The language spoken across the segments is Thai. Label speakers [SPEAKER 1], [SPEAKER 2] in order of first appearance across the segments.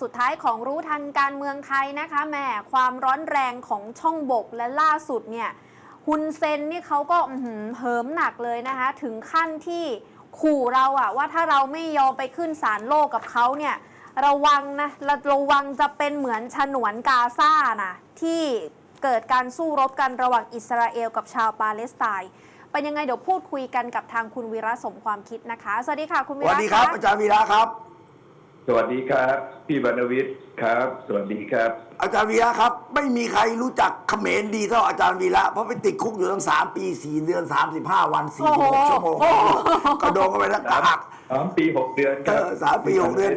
[SPEAKER 1] สุดท้ายของรู้ทันการเมืองไทยนะคะแหม่ความร้อนแรงของช่องบกและล่าสุดเนี่ยฮุนเซนนี่เขาก็อื้อหือเหิมหนักเลยนะคะ ถึงขั้นที่ขู่เราอะว่าถ้าเราไม่ยอมไปขึ้นศาลโลกกับเขาเนี่ยระวังนะระระวังจะเป็นเหมือนฉนวนกาซานะที่เกิดการสู้รบกันระหว่างอิสราเอลกับชาวปาเลสไตน์เป็นยังไงเดี๋ยวพูดคุยกันกับทางคุณวีระสมความคิดนะคะ สวัสดีค่ะคุณ
[SPEAKER 2] ส
[SPEAKER 1] วี
[SPEAKER 2] วัส
[SPEAKER 1] ระ
[SPEAKER 2] ดีครับะอาจารย์วีระครับ
[SPEAKER 3] สวัสดีครับ พี่บรรณวิทย์ครับ สวัสดีครับ
[SPEAKER 2] อาจารย์วีระครับ ไม่มีใครรู้จักเขมรดีเท่าอาจารย์วีระเพราะไปติดคุกอยู่ตั้งสามปีสี่เดือนสามสิบห้าวันสี่สิบหกชั่วโมงก็โดนกันไปแล้วกระหัก
[SPEAKER 3] สามปีหกเดือนค
[SPEAKER 2] เอ
[SPEAKER 3] รับ
[SPEAKER 2] อสามปีหกเดือน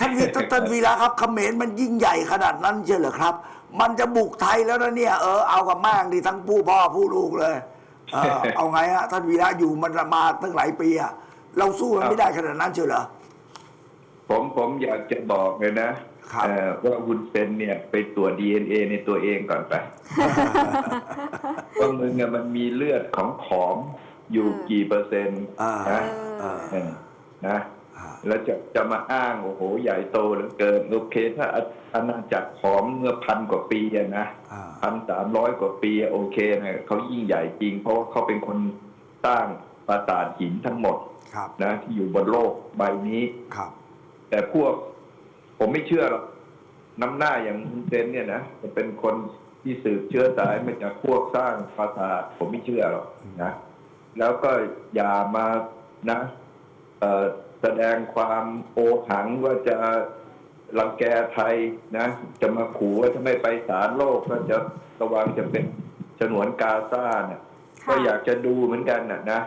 [SPEAKER 2] ท่านวีท่านวีระครับเขมรมันยิ่งใหญ่ขนาดนั้นเชียวเหรอครับ มันจะบุกไทยแล้วนะเนี่ย เออเอากับแม่งดีทั้งผู้พ่อผู้ลูกเลยเออเอาไงฮะท่านวีระอยู่มันมาตั้งหลายปีอะเราสู้มันไม่ได้ขนาดนั้นเชียวเหรอ
[SPEAKER 3] ผมผมอยากจะบอกเลยนะครับเอ่อว่าวุนเซนเนี่ยไปตรวจ DNA ในตัวเองก่อนไปว่ามึงอะมันมีเลือดของขอมอยู่กี่เปอร์เซ็นต์
[SPEAKER 2] อ่า
[SPEAKER 3] นะ
[SPEAKER 2] เออ
[SPEAKER 3] เออนะ
[SPEAKER 2] อ่า
[SPEAKER 3] แล้วจะจะมาอ้างโอ้โห ใหญ่โตเหลือเกินโอเคถ้าอาณาจักรขอมเมื่อพันกว่าปีอะนะ
[SPEAKER 2] อ่า
[SPEAKER 3] พันสามร้อยกว่าปีอะโอเคนะเขายิ่งใหญ่จริง เพราะว่าเขาเป็นคนสร้างปราสาทหินทั้งหมด
[SPEAKER 2] ครับ
[SPEAKER 3] นะที่อยู่บนโลกใบนี้
[SPEAKER 2] ครับ
[SPEAKER 3] แต่พวกผมไม่เชื่อหรอกน้ำหน้าอย่างมุนเซนเนี่ยนะจะเป็นคนที่สืบเชื้อสายมาจากพวกสร้างปราสาทผมไม่เชื่อหรอกนะแล้วก็อย่ามานะเอ่อแสดงความโอหังว่าจะรังแกไทยนะ จะมาขู่ว่าถ้าไม่ไปศาลโลกก็จะระวังจะเป็นฉนวนกาซาเนี่ย
[SPEAKER 1] ค่ะ
[SPEAKER 3] ก็อยากจะดูเหมือนกันนะนะ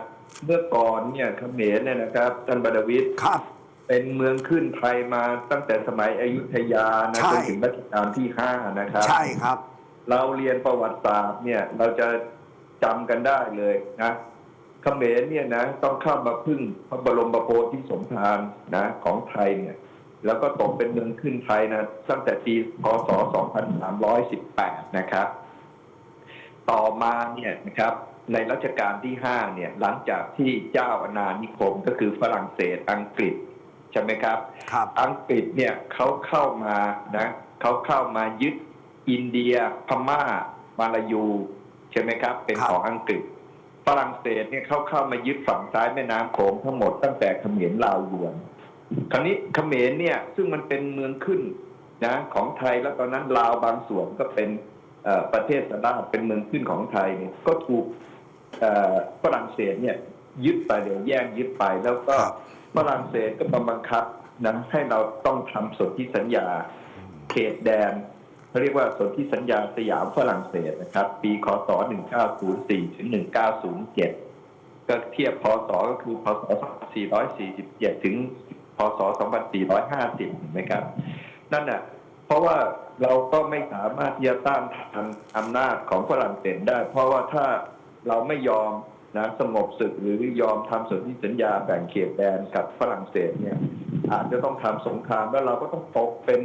[SPEAKER 3] เมื่อก่อนเนี่ยเขมรเนี่ยนะครับท่านบดวิทย์
[SPEAKER 2] ครับ
[SPEAKER 3] เป็นเมืองขึ้นไทยมาตั้งแต่สมัยอยุธยานะ
[SPEAKER 2] ใช่
[SPEAKER 3] จนถึงรัชกาลที่ห้านะครับ
[SPEAKER 2] ใช่ครับ
[SPEAKER 3] เราเรียนประวัติศาสตร์เนี่ยเราจะจำกันได้เลยนะเขมรเนี่ยนะต้องเข้ามาพึ่งพระบรมโพธิสมภารนะของไทยเนี่ย แล้วก็ตกเป็นเมืองขึ้นไทยนะตั้งแต่ปีพศ 2318 นะครับ ต่อมาเนี่ยนะครับ ในรัชกาลที่ห้าเนี่ย หลังจากที่เจ้าอาณานิคมก็คือฝรั่งเศสอังกฤษ ใช่ไหมครับ
[SPEAKER 2] ครับ
[SPEAKER 3] อังกฤษเนี่ยเขาเข้ามานะเขาเข้ามายึดอินเดียพม่า มาลายู ใช่ไหมครับ เป็น
[SPEAKER 2] ครับ
[SPEAKER 3] ของอังกฤษฝรั่งเศสเนี่ยเขาเข้ามายึดฝั่งซ้ายแม่น้ำโขงทั้งหมดตั้งแต่เขมรลาวยวน คราวนี้เขมรเนี่ยซึ่งมันเป็นเมืองขึ้นนะของไทยแล้วตอนนั้นลาวบางส่วนก็เป็นเอ่อประเทศสดาเป็นเมืองขึ้นของไทยเนี่ยก็ถูกเอ่อฝรั่งเศสเนี่ยยึดไปเดี๋ยวแย่งยึดไปแล้วก็
[SPEAKER 2] ครับ
[SPEAKER 3] ฝรั่งเศสก็มาบังคับนะให้เราต้องทำสนธิสัญญา เขตแดนเขาเรียกว่าสนธิสัญญาสยามฝรั่งเศสนะครับ ปีคศ 1904 ถึง 1907 ก็เทียบพศก็คือพศ 2447 ถึงพศ 2450เห็นไหมครับ นั่นน่ะเพราะว่าเราก็ไม่สามารถที่จะต้านทานอำนาจของฝรั่งเศสได้ เพราะว่าถ้าเราไม่ยอม นะสงบศึกหรือยอมทำสนธิสัญญาแบ่งเขตแดนกับฝรั่งเศสเนี่ยอาจจะต้องทำสงครามแล้วเราก็ต้องตกเป็น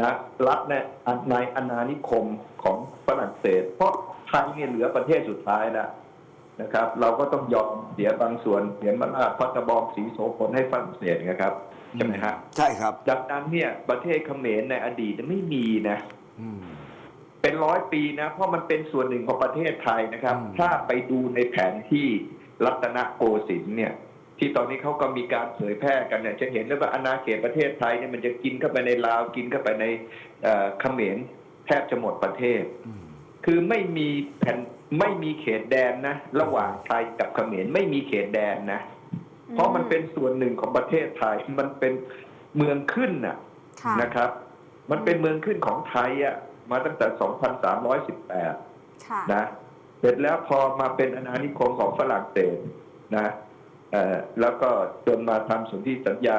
[SPEAKER 3] นะรัฐในในอาณานิคมของฝรั่งเศส เพราะไทยเนี่ยเหลือประเทศสุดท้ายนะนะครับ เราก็ต้องยอมเสียบางส่วนเสียมาราชพัฒบองศรีโสพลให้ฝรั่งเศสนะครับใช่ไหมฮะ
[SPEAKER 2] ใช่ครับ
[SPEAKER 3] ดังนั้นเนี่ยประเทศเขมรในอดีตไม่มีนะ
[SPEAKER 2] อืม
[SPEAKER 3] เป็นร้อยปีนะ เพราะมันเป็นส่วนหนึ่งของประเทศไทยนะครับ
[SPEAKER 2] อืม
[SPEAKER 3] ถ้าไปดูในแผนที่รัตนโกสินทร์เนี่ย ที่ตอนนี้เขาก็มีการเผยแพร่กันเนี่ยจะเห็นเลยว่าอาณาเขตประเทศไทยเนี่ยมันจะกินเข้าไปในลาวกินเข้าไปในเอ่อเขมรแทบจะหมดประเทศ
[SPEAKER 2] อืม
[SPEAKER 3] คือไม่มีแผ่นไม่มีเขตแดนนะ ระหว่างไทยกับเขมรไม่มีเขตแดนนะ เพราะมันเป็นส่วนหนึ่งของประเทศไทยมันเป็นเมืองขึ้นน่ะ
[SPEAKER 1] ค่ะ
[SPEAKER 3] นะครับ มันเป็นเมืองขึ้นของไทยอะ มาตั้งแต่ 2318
[SPEAKER 1] ค่ะ
[SPEAKER 3] นะเสร็จแล้วพอมาเป็นอาณานิคมของฝรั่งเศสนะเอ่อแล้วก็จนมาทำสนธิสัญญา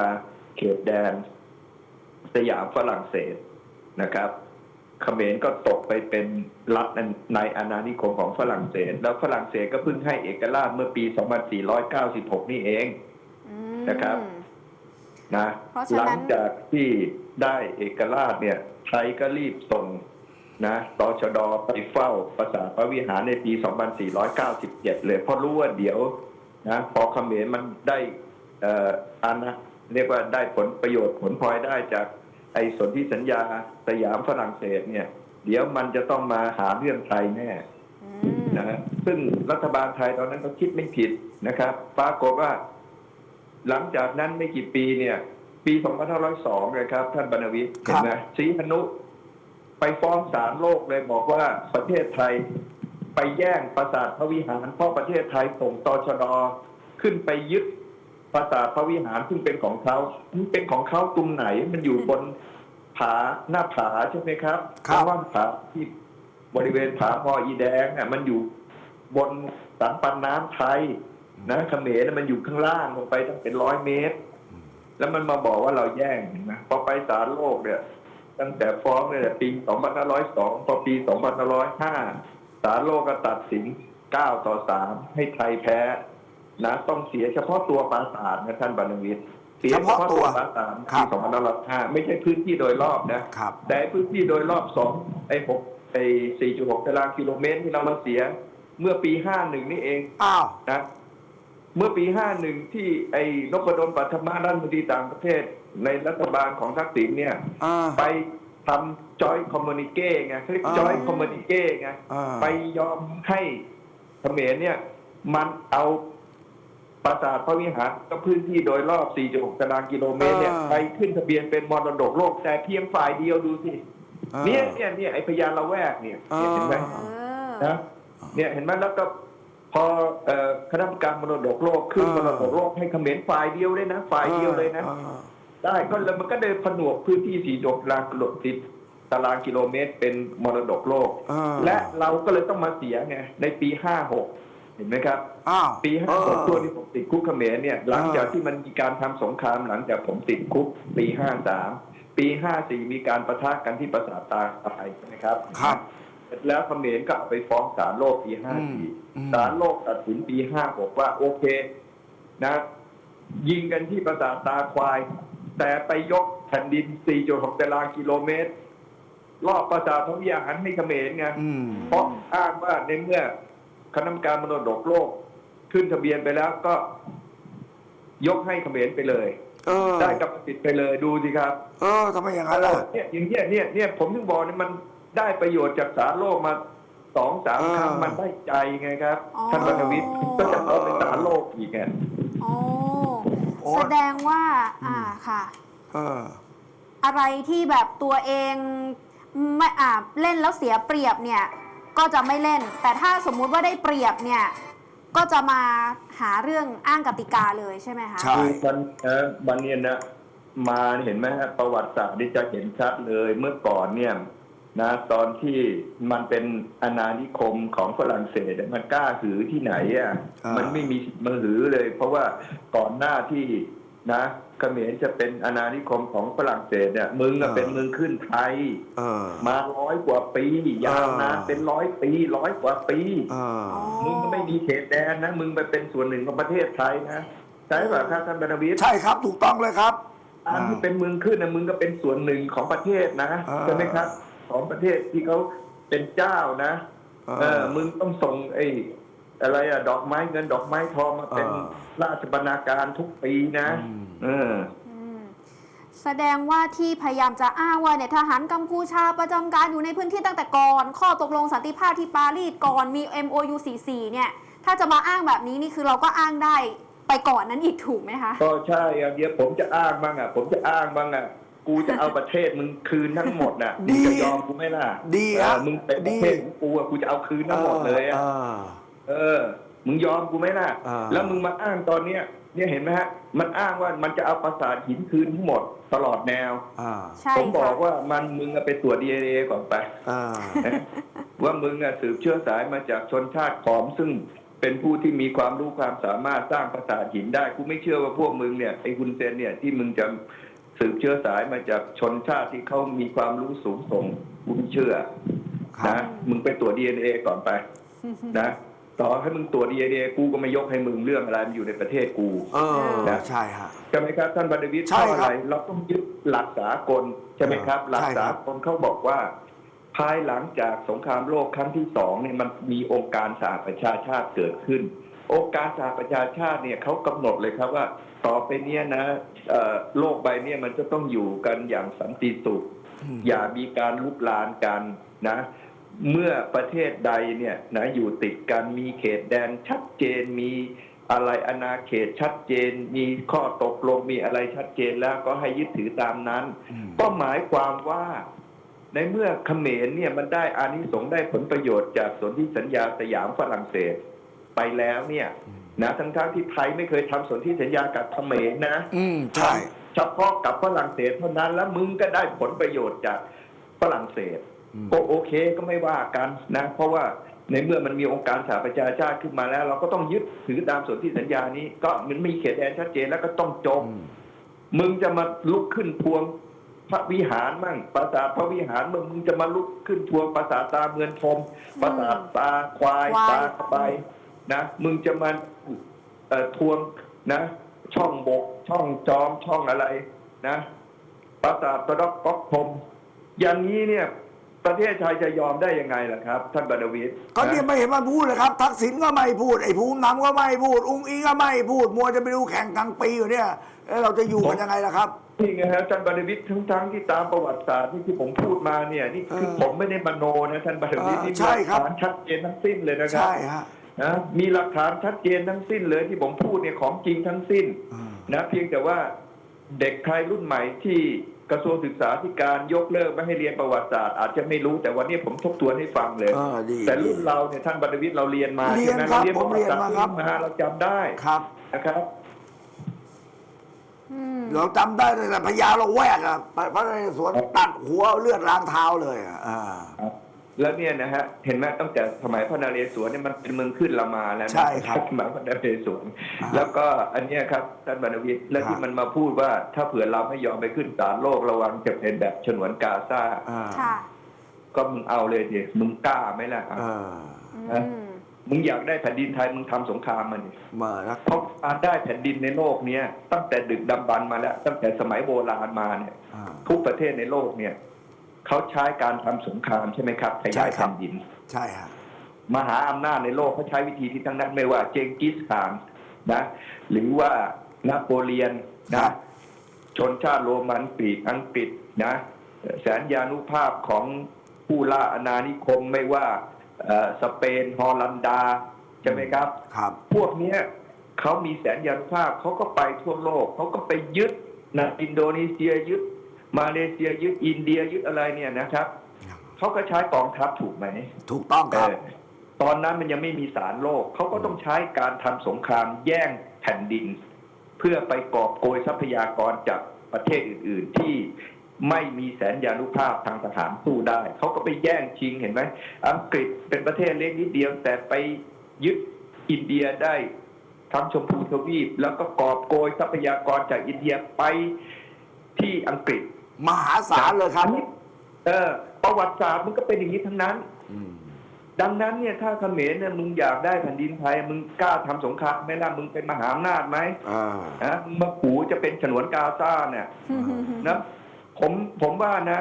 [SPEAKER 3] เขตแดน สยามฝรั่งเศสนะครับเขมรก็ตกไปเป็นรัฐในอาณานิคมของฝรั่งเศส แล้วฝรั่งเศสก็เพิ่งให้เอกราชเมื่อปี 2496 นี่เอง
[SPEAKER 1] อืม
[SPEAKER 3] นะครับนะ
[SPEAKER 1] เพราะฉะนั้น
[SPEAKER 3] หลังจากที่ได้เอกราชเนี่ยไทยก็รีบส่ง นะตชดไปเฝ้าปราสาทพระวิหารในปี 2497 เลยเพราะรู้ว่าเดี๋ยวนะพอเขมรมันได้เอ่ออานะเรียกว่าได้ผลประโยชน์ผลพลอยได้จากไอ้สนธิสัญญาสยามฝรั่งเศสเนี่ย เดี๋ยวมันจะต้องมาหาเรื่องไทยแน่
[SPEAKER 1] อืม
[SPEAKER 3] นะฮะซึ่งรัฐบาลไทยตอนนั้นก็คิดไม่ผิดนะครับปรากฏว่า หลังจากนั้นไม่กี่ปีเนี่ย ปี 2502เลยครับ ท่านบรรณวิทย์
[SPEAKER 2] ครั
[SPEAKER 3] เห็น
[SPEAKER 2] บ
[SPEAKER 3] ไหมศรีหนุ ไปฟ้องศาลโลกเลยบอกว่าประเทศไทยไปแย่งปราสาทพระวิหารเพราะประเทศไทยส่งตชดขึ้นไปยึดปราสาทพระวิหารซึ่งเป็นของเขามันเป็นของเขาตรงไหนมันอยู่บนผาหน้าผาใช่ไหมครับเพาะว่าผาที่บริเวณผาพออีแดงอะมันอยู่บนสันปันน้ำไทยนะเขมรน่ะมันอยู่ข้างล่างลงไปตั้งเป็นร้อยเมตร แล้วมันมาบอกว่าเราแย่งนะพอไปศาลโลกเนี่ย ตั้งแต่ฟ้องเนี่ยปี 2502 พอปี 2505ศาลโลกก็ตัดสิน 9 ต่อ 3 ให้ไทยแพ้นะต้องเสียเฉพาะตัวปราสาทนะท่านบรรณวิทย์เสียเฉพาะตัวปราสาท
[SPEAKER 2] ครั
[SPEAKER 3] ปี
[SPEAKER 2] บ
[SPEAKER 3] 2505 ไม่ใช่พื้นที่โดยรอบนะ
[SPEAKER 2] ครับ
[SPEAKER 3] แต่พื้นที่โดยรอบสองไอ้หกไอ้สี่จุดหกตารางกิโลเมตรที่เรามาเสียเมื่อปีห้าหนึ่งนี่เอง
[SPEAKER 2] อ้าว
[SPEAKER 3] นะเมื่อปีห้าหนึ่งที่ไอ้นพดลปัทมารัฐมนตรีต่างประเทศ ในรัฐบาลของทักษิณเนี่ย
[SPEAKER 2] อ่า
[SPEAKER 3] ไปทำจอยคอมมูนิเก้ไงเขาเรียก
[SPEAKER 2] อ่า
[SPEAKER 3] จอยคอมมูนิเก้ไง
[SPEAKER 2] อ่า
[SPEAKER 3] ไปยอมให้เขมรเนี่ย มันเอาปราสาทพระวิหารก็พื้นที่โดยรอบ 4.6 ตารางกิโลเมตรเนี่ยไปขึ้นทะเบียนเป็นมรดกโลก แต่เพียงฝ่ายเดียวดูสิ
[SPEAKER 2] อ่า
[SPEAKER 3] เนี่ยเนี่ยเนี่ยไอพยานละแวกเนี่ยเนี่ยเห็นไหม
[SPEAKER 2] อ่า
[SPEAKER 1] เออ
[SPEAKER 3] นะเนี่ยเห็นไหมแล้วก็พอเอ่อคณะกรรมการมรดกโลกขึ้น
[SPEAKER 2] อ่าม
[SPEAKER 3] รดกโลกให้เขมรฝ่ายเดียวเลยนะ ฝ่ายเดียวเลยนะ
[SPEAKER 2] อ่า
[SPEAKER 3] ได้ก็แล้วมันก็เดินผนวกพื้นที่สี่ดกลางกิโลติดตารางกิโลเมตรเป็นมรดกโลก
[SPEAKER 2] อ่า
[SPEAKER 3] และเราก็เลยต้องมาเสียไงในปีห้าหกเห็นไหมครับ
[SPEAKER 2] อ้าว
[SPEAKER 3] ปีห้าหกตัวที่ผมติดคุกเขมรเนี่ยหลังจากที่มันมีการทำสงครามหลังจากผมติดคุกปีห้าสามปีห้าสี่มีการประทะกันที่ปราสาทตาไทยใช่ไหมครับ
[SPEAKER 2] ครับ
[SPEAKER 3] เสร็จแล้วเขมรก็เอาไปฟ้องศาลโลกปีห้า
[SPEAKER 2] อื
[SPEAKER 3] สี่
[SPEAKER 2] มอืม
[SPEAKER 3] ศาลโลกตัดสินปีห้าหกว่าโอเคนะ ยิงกันที่ปราสาทตาควาย แต่ไปยกแผ่นดิน 4.6ตารางกิโลเมตร รอบปราสาทพระวิหารให้เขมรไง
[SPEAKER 2] อืม
[SPEAKER 3] เพราะอ้างว่าในเมื่อคณะกรรมการมรดกโลก ขึ้นทะเบียนไปแล้วก็ ยกให้เขมรไปเลย
[SPEAKER 2] เออ
[SPEAKER 3] ได้กรรมสิทธิ์ไปเลยดูสิครับ
[SPEAKER 2] เออทำไมอย่างนั้นล่ะ
[SPEAKER 3] เนี่ยอย่างเนี้ยเนี่ยเนี่ยผมถึงบอกเนี่ยมันได้ประโยชน์จากสารโลกมาสองสาม
[SPEAKER 2] เออ
[SPEAKER 3] ครั้งมันได้ใจไงครับ
[SPEAKER 1] อ๋อ
[SPEAKER 3] ท่านบรรณวิทย์ก็จะเอาไปสารโลกอีกไง
[SPEAKER 1] โอ้
[SPEAKER 2] โอ้
[SPEAKER 1] แสดงว่า อ่าค่ะ
[SPEAKER 2] เออ
[SPEAKER 1] อะไรที่แบบตัวเองไม่อ่าเล่นแล้วเสียเปรียบเนี่ย ก็จะไม่เล่น แต่ถ้าสมมุติว่าได้เปรียบเนี่ย ก็จะมาหาเรื่องอ้างกติกาเลยใช่ไหมคะ
[SPEAKER 2] ใช่
[SPEAKER 3] คือมันเออมันเนี่ยนะมาเห็นไหมฮะประวัติศาสตร์ที่จะเห็นชัดเลยเมื่อก่อนเนี่ย นะตอนที่มันเป็นอาณานิคมของฝรั่งเศสอะมันกล้าหือที่ไหนอะ
[SPEAKER 2] อ่ามั
[SPEAKER 3] มันไม่มีสิทธิ์มาหือเลย เพราะว่าก่อนหน้าที่นะเขมรจะเป็นอาณานิคมของฝรั่งเศสเนี่ยมึงอะเป็นเมืองขึ้นไทย
[SPEAKER 2] เออ
[SPEAKER 3] มาร้อยกว่าปียาวนาน
[SPEAKER 2] อ่า
[SPEAKER 3] เป็นร้อยปีร้อยกว่าปี
[SPEAKER 2] เออ
[SPEAKER 1] อ๋อ
[SPEAKER 3] มึงก็ไม่มีเขตแดนนะ มึงไปเป็นส่วนหนึ่งของประเทศไทยนะใช่ป่ะครับท่านบรรณวิทย์
[SPEAKER 2] ใช่ครับถูกต้องเลยครับ
[SPEAKER 3] อันที่เป็นเมืองขึ้นนะมึงก็เป็นส่วนหนึ่งของประเทศนะ
[SPEAKER 2] อ่า
[SPEAKER 3] ใช่ไหมครับ ของประเทศที่เขาเป็นเจ้านะ
[SPEAKER 2] เออ
[SPEAKER 3] เออมึงต้องส่งไอ้อะไรอะดอกไม้เงินดอกไม้ทองมาเป็น
[SPEAKER 2] เออ
[SPEAKER 3] ราชบรรณาการทุกปีนะ
[SPEAKER 2] อืม
[SPEAKER 3] เออ
[SPEAKER 1] อืมแสดงว่าที่พยายามจะอ้างว่าเนี่ยทหารกัมพูชาประจำการอยู่ในพื้นที่ตั้งแต่ก่อน ข้อตกลงสันติภาพที่ปารีสก่อนมี MOU 44เนี่ย ถ้าจะมาอ้างแบบนี้นี่คือเราก็อ้างได้ไปก่อนนั้นอีกถูกไหมคะ
[SPEAKER 3] ก็ใช่อะเดี๋ยวผมจะอ้างบ้างอะผมจะอ้างบ้างอะ กูจะเอาประเทศมึงคืนทั้งหมดน่ะ
[SPEAKER 2] ดี
[SPEAKER 3] มึงจะยอมกูไหมล่ะ
[SPEAKER 2] ดี
[SPEAKER 3] เอ
[SPEAKER 2] ครั
[SPEAKER 3] อบมึงเป็นประเทศของกูอะกูจะเอาคืนทั้งหมดเลยอะ
[SPEAKER 2] ออ
[SPEAKER 3] เออ มึงยอมกูไหมล่ะ
[SPEAKER 2] อ่า
[SPEAKER 3] แล้วมึงมาอ้างตอนเนี้ยเนี่ยเห็นไหมฮะ มันอ้างว่ามันจะเอาปราสาทหินคืนทั้งหมดตลอดแนว
[SPEAKER 2] อ่า
[SPEAKER 1] ใช่
[SPEAKER 3] ผมบ
[SPEAKER 1] ค่ะ
[SPEAKER 3] อกว่ามันมึงอะไปตรวจดีเอก่อนไป
[SPEAKER 2] อ่า
[SPEAKER 3] ว่ามึงอะสืบเชื้อสายมาจากชนชาติขอมซึ่งเป็นผู้ที่มีความรู้ความสามารถสร้างปราสาทหินได้กูไม่เชื่อว่าพวกมึงเนี่ยไอ้คุณเซนเนี่ยที่มึงจะ สืบเชื้อสายมาจากชนชาติที่เขามีความรู้สูงส่งกูไม่เชื่อ
[SPEAKER 2] ครับ
[SPEAKER 3] นะมึงไปตรวจดีเอก่อนไป นะต่อให้มึงตรวจดีเอกูก็ไม่ยกให้มึงเรื่องอะไรมันอยู่ในประเทศกู
[SPEAKER 2] เออ
[SPEAKER 3] นะ
[SPEAKER 2] ใช่ฮะ
[SPEAKER 3] ใช่ไหมครับท่านบรรณวิทย์
[SPEAKER 2] ใช่
[SPEAKER 3] เพราะ
[SPEAKER 2] ครับ
[SPEAKER 3] อะไรเราต้องยึดหลักสากลใช่ไหมครับ หลัก
[SPEAKER 2] ใช่ครั
[SPEAKER 3] สา
[SPEAKER 2] บ
[SPEAKER 3] กลเขาบอกว่า ภายหลังจากสงครามโลกครั้งที่สองเนี่ยมันมีองค์การสหประชาชาติเกิดขึ้น องค์การสหประชาชาติเนี่ยเขากำหนดเลยครับว่าต่อไปเนี้ยนะเอ่อโลกใบเนี้ยมันจะต้องอยู่กันอย่างสันติสุข อย่ามีการลุกลานกันนะ เมื่อประเทศใดเนี่ยนะอยู่ติดกันมีเขตแดนชัดเจนมีอะไรอาณาเขตชัดเจน มีข้อตกลงมีอะไรชัดเจนแล้วก็ให้ยึดถือตามนั้น
[SPEAKER 2] อืม
[SPEAKER 3] ก็หมายความว่าในเมื่อเขมรเนี่ยมันได้อานิสงส์ได้ผลประโยชน์จากสนธิสัญญาสยามฝรั่งเศส ไปแล้วเนี่ยนะทั้งๆที่ไทยไม่เคยทำสนธิสัญญากับเขมรนะ
[SPEAKER 2] อืมใช่
[SPEAKER 3] เฉพาะกับฝรั่งเศสเท่านั้นแล้วมึงก็ได้ผลประโยชน์จากฝรั่งเศส
[SPEAKER 2] อืม
[SPEAKER 3] ก็โอเคก็ไม่ว่ากันนะ เพราะว่าในเมื่อมันมีองค์การสหประชาชาติขึ้นมาแล้ว เราก็ต้องยึดถือตามสนธิสัญญานี้ ก็มันมีเขตแดนชัดเจนแล้วก็ต้องจบ
[SPEAKER 2] อืม
[SPEAKER 3] มึงจะมาลุกขึ้นพวงพระวิหารมั่งปราสาทพระวิหารมึงมึงจะมาลุกขึ้นพวงปราสาทตาเมือนทมปราสาทตาควาย
[SPEAKER 1] ควาย
[SPEAKER 3] ตาใบ นะมึงจะมาเอ่อทวงนะ ช่องบก ช่องจอมช่องอะไร นะปราสาทตะดอกก๊อกพรมอย่างนี้เนี่ย ประเทศไทยจะยอมได้ยังไงล่ะครับ ท่านบรรวิทย์
[SPEAKER 2] ก็เนี่ยไม่เห็นมันพูดเลยครับ ทักษิณก็ไม่พูดไอ้ภูมินำก็ไม่พูด อุ้งอิงก็ไม่พูด มัวจะไปดูแข่งกลางปีอยู่เนี่ยเอ้ยเราจะอยู่กันยังไงล่ะครับ
[SPEAKER 3] นี่ไงฮะท่านบรรวิทย์ทั้งทั้งๆที่ตามประวัติศาสตร์ที่ที่ผมพูดมาเนี่ยนี่คือ
[SPEAKER 2] เออ
[SPEAKER 3] ผมไม่ได้มโนนะท่านบรรวิทย์
[SPEAKER 2] เออ
[SPEAKER 3] นี่มี
[SPEAKER 2] ใช่
[SPEAKER 3] หลัก
[SPEAKER 2] ครับ
[SPEAKER 3] ฐานชัดเจนทั้งสิ้นเลยนะครับ
[SPEAKER 2] ใช่ฮะ
[SPEAKER 3] นะมีหลักฐานชัดเจนทั้งสิ้นเลยที่ผมพูดเนี่ยของจริงทั้งสิ้น
[SPEAKER 2] อืม
[SPEAKER 3] นะเพียงแต่ว่าเด็กใครรุ่นใหม่ที่กระทรวงศึกษาธิการยกเลิกไม่ให้เรียนประวัติศาสตร์อาจจะไม่รู้แต่วันนี้ผมทบทวนให้ฟังเลย
[SPEAKER 2] เออดี
[SPEAKER 3] แต่รุ่นเราเนี่ยท่านบรรณวิทย์เราเรียนมา
[SPEAKER 2] เรียน
[SPEAKER 3] ใช่ไหม
[SPEAKER 2] ครับ
[SPEAKER 3] เราเรียน
[SPEAKER 2] ผ
[SPEAKER 3] ป
[SPEAKER 2] ม
[SPEAKER 3] ระวั
[SPEAKER 2] เรีย
[SPEAKER 3] ติ
[SPEAKER 2] น
[SPEAKER 3] ศาสตร์
[SPEAKER 2] มาครับ
[SPEAKER 3] มาเราจำได้
[SPEAKER 2] ครับ
[SPEAKER 3] นะครับ
[SPEAKER 1] อืม
[SPEAKER 2] เราจำได้เลยแต่พญาเราแวกอะพระนเรศวรตัดหัวเลือดล้างเท้าเลยอะอ่า
[SPEAKER 3] แล้วเนี่ยนะฮะเห็นไหมตั้งแต่สมัยพระนเรศวรเนี่ยมันเป็นเมืองขึ้นละมาแล้วนะ
[SPEAKER 2] ใช่ครับ
[SPEAKER 3] สมัยพระนเรศวร
[SPEAKER 2] อ่า
[SPEAKER 3] แล้วก็อันเนี้ยครับท่านบรรณวิทย์และ
[SPEAKER 2] ครับ
[SPEAKER 3] ที่มันมาพูดว่าถ้าเผื่อเราไม่ยอมไปขึ้นศาลโลกระวังจะเป็นแบบฉนวนกาซา
[SPEAKER 2] อ่า
[SPEAKER 1] ค่ะ
[SPEAKER 3] ก็มึงเอาเลยดิมึงกล้าไหมล่ะ
[SPEAKER 2] เออ
[SPEAKER 1] อืม
[SPEAKER 3] มึงอยากได้แผ่นดินไทยมึงทำสงครามมันดิ
[SPEAKER 2] เมื่อนะ
[SPEAKER 3] เพราะการได้แผ่นดินในโลกเนี้ยตั้งแต่ดึกดำบรรพ์มาแล้ว ตั้งแต่สมัยโบราณมาเนี่ย
[SPEAKER 2] อ่า
[SPEAKER 3] ทุกประเทศในโลกเนี่ย เขาใช้การทำสงครามใช่ไหมครับข
[SPEAKER 2] ใช่
[SPEAKER 3] ยาย
[SPEAKER 2] ครับ
[SPEAKER 3] แผ่นดิน
[SPEAKER 2] ใช่ฮะ
[SPEAKER 3] มหาอำนาจในโลกเขาใช้วิธีที่ทั้งนั้นไม่ว่าเจงกิสข่านนะหรือว่านโปเลียน
[SPEAKER 2] ครั
[SPEAKER 3] นะ
[SPEAKER 2] บ
[SPEAKER 3] ชนชาติโรมันกรีกอังกฤษนะแสนยานุภาพของผู้ล่าอาณานิคมไม่ว่าเอ่อสเปนฮอลันดาใช่ไหมครับ
[SPEAKER 2] ครับ
[SPEAKER 3] พวกเนี้ยเขามีแสนยานุภาพเขาก็ไปทั่วโลกเขาก็ไปยึดนะอินโดนีเซียยึด มาเลเซียยึดอินเดียยึดอะไรเนี่ยนะครับเขาก็ใช้กองทัพถูกไหม
[SPEAKER 2] ถูกต้องครับ
[SPEAKER 3] เออตอนนั้นมันยังไม่มีสารโลกเขาก็ต้องใช้การทำสงครามแย่งแผ่นดิน เพื่อไปกอบโกยทรัพยากรจากประเทศอื่น ๆ ที่ไม่มีแสนยานุภาพทางทหารสู้ได้ เขาก็ไปแย่งชิงเห็นไหมอังกฤษเป็นประเทศเล็กนิดเดียว แต่ไปยึดอินเดียได้ทั้งชมพูทวีป แล้วก็กอบโกยทรัพยากรจากอินเดียไปที่อังกฤษ
[SPEAKER 2] มหาศาลเลยครับ
[SPEAKER 3] เออ ประวัติศาสตร์มันก็เป็นอย่างนี้ทั้งนั้น
[SPEAKER 2] อืม
[SPEAKER 3] ดังนั้นเนี่ยถ้าเขมรเนี่ยมึงอยากได้แผ่นดินไทย มึงกล้าทำสงครามไหมล่ะมึงเป็นมหาอำนาจไหม
[SPEAKER 2] อ่า
[SPEAKER 3] นะมึงมาขู่จะเป็นฉนวนกาซาเนี่ย นะผมผมว่านะ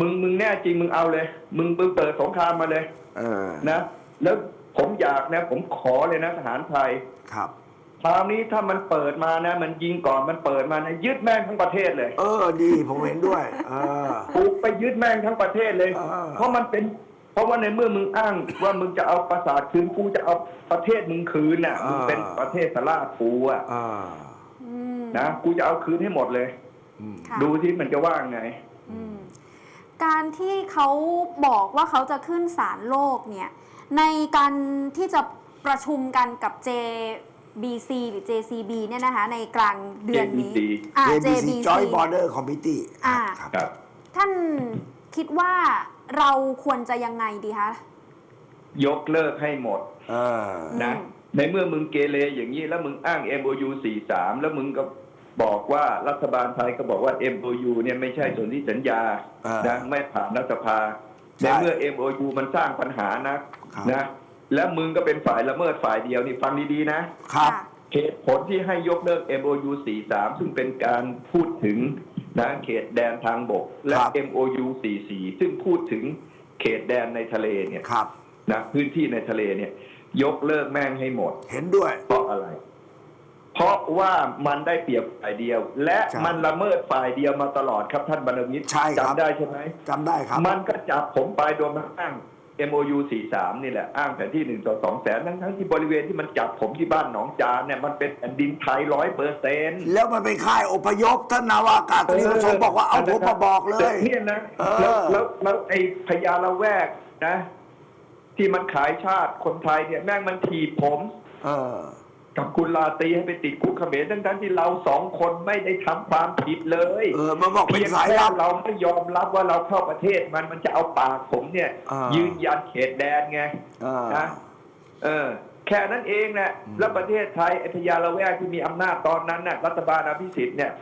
[SPEAKER 3] มึงมึงแน่จริงมึงเอาเลย มึงมึงเปิดสงครามมาเลย
[SPEAKER 2] เออ
[SPEAKER 3] นะ แล้วผมอยากนะ ผมขอเลยนะทหารไทย
[SPEAKER 2] ครับ
[SPEAKER 3] คราวนี้ถ้ามันเปิดมานะ มันยิงก่อนมันเปิดมานะยึดแม่งทั้งประเทศเลย
[SPEAKER 2] เออ ดีผมเห็นด้วย เออ
[SPEAKER 3] ปลูกไปยึดแม่งทั้งประเทศเลย
[SPEAKER 2] เออ
[SPEAKER 3] เพราะมันเป็น เพราะว่าในเมื่อมึงอ้าง ว่ามึงจะเอาประสาทคืนกูจะเอาประเทศมึงคืนน่ะมึงเป็นประเทศสลาดกูอะ
[SPEAKER 2] อ่า
[SPEAKER 1] อืม
[SPEAKER 3] นะกูจะเอาคืนให้หมดเลย
[SPEAKER 2] อืม
[SPEAKER 1] ค่ะ
[SPEAKER 3] ดูที่มันจะว่าไง
[SPEAKER 1] อืมการที่เขาบอกว่าเขาจะขึ้นศาลโลกเนี่ย ในการที่จะประชุมกันกับ JBC หรือ JCB เนี่ยนะคะในกลางเดือนนี้
[SPEAKER 3] JBC
[SPEAKER 1] อ่า
[SPEAKER 2] JBC Joint Border Committee
[SPEAKER 1] อ่า
[SPEAKER 2] ครับ
[SPEAKER 3] ครับ
[SPEAKER 1] ท่านคิดว่าเราควรจะยังไงดีคะ
[SPEAKER 3] ยกเลิกให้หมด
[SPEAKER 2] เออ
[SPEAKER 3] นะ
[SPEAKER 1] อืม
[SPEAKER 3] ในเมื่อมึงเกเรอย่างนี้ แล้วมึงอ้าง MOU 43 แล้วมึงก็บอกว่ารัฐบาลไทยก็บอกว่า MOU เนี่ยไม่ใช่สนธิสัญญา
[SPEAKER 2] อ่าน
[SPEAKER 3] นะไม่ผ่านรัฐสภา
[SPEAKER 2] ใช่
[SPEAKER 3] ในเมื่อ MOU มันสร้างปัญหานะครับ นะ แล้วมึงก็เป็นฝ่ายละเมิดฝ่ายเดียวนี่ฟังดีๆ นะ
[SPEAKER 2] ครับ
[SPEAKER 1] ค่ะ
[SPEAKER 3] เหตุผลที่ให้ยกเลิก MOU 43 ซึ่งเป็นการพูดถึงนะเขตแดนทางบก และ
[SPEAKER 2] ครับ
[SPEAKER 3] MOU 44 ซึ่งพูดถึงเขตแดนในทะเลเนี่ย
[SPEAKER 2] ครับ
[SPEAKER 3] นะพื้นที่ในทะเลเนี่ย ยกเลิกแม่งให้หมด
[SPEAKER 2] เห็นด้วย
[SPEAKER 3] เพราะอะไร เพเพราะว่ามันได้เปรียบฝ่ายเดียว และ
[SPEAKER 2] ใช่
[SPEAKER 3] มันละเมิดฝ่ายเดียวมาตลอดครับท่านบรรณวิทย์
[SPEAKER 2] ใช่ครับ
[SPEAKER 3] จำได้ใช่ไหม
[SPEAKER 2] จำได้ครับ
[SPEAKER 3] มันก็จับผมไปโดยมาอ้าง MOU 43 นี่แหละอ้างแผนที่1ต่อ2แสนทั้งทั้งที่บริเวณที่มันจับผมที่บ้านหนองจานเนี่ยมันเป็นแผ่นดินไทยร้อยเปอร์เซ็นต์
[SPEAKER 2] แล้วมันเป็นค่ายอพยพท่านนาวากาศตรีประสงค์บอกว่าเอาผมมาบอกเลย
[SPEAKER 3] เนี่ยนะ
[SPEAKER 2] เออ
[SPEAKER 3] แล้วแล้วแล้วไอ้พญาละแวกนะ ที่มันขายชาติคนไทยเนี่ยแม่งมันถีบผม
[SPEAKER 2] เออ
[SPEAKER 3] กับคุณลาตรีให้ไปติดคุกเขมรทั้งทั้งๆที่เราสองคนไม่ได้ทำความผิดเลย
[SPEAKER 2] เออมันบอกเป็น
[SPEAKER 3] เพียง
[SPEAKER 2] สาย
[SPEAKER 3] แค่
[SPEAKER 2] ลับ
[SPEAKER 3] เราไม่ยอมรับว่าเราเข้าประเทศมันมันจะเอาปากผมเนี่ย
[SPEAKER 2] อ่ายื
[SPEAKER 3] ยืนยันเขตแดนไง
[SPEAKER 2] เออ
[SPEAKER 3] นะเออ แค่นั้นเองนะแล้วประเทศไทยไอ้พญาละแวกที่มีอำนาจตอนนั้นน่ะรัฐบาลอภิสิทธิ์เนี่ย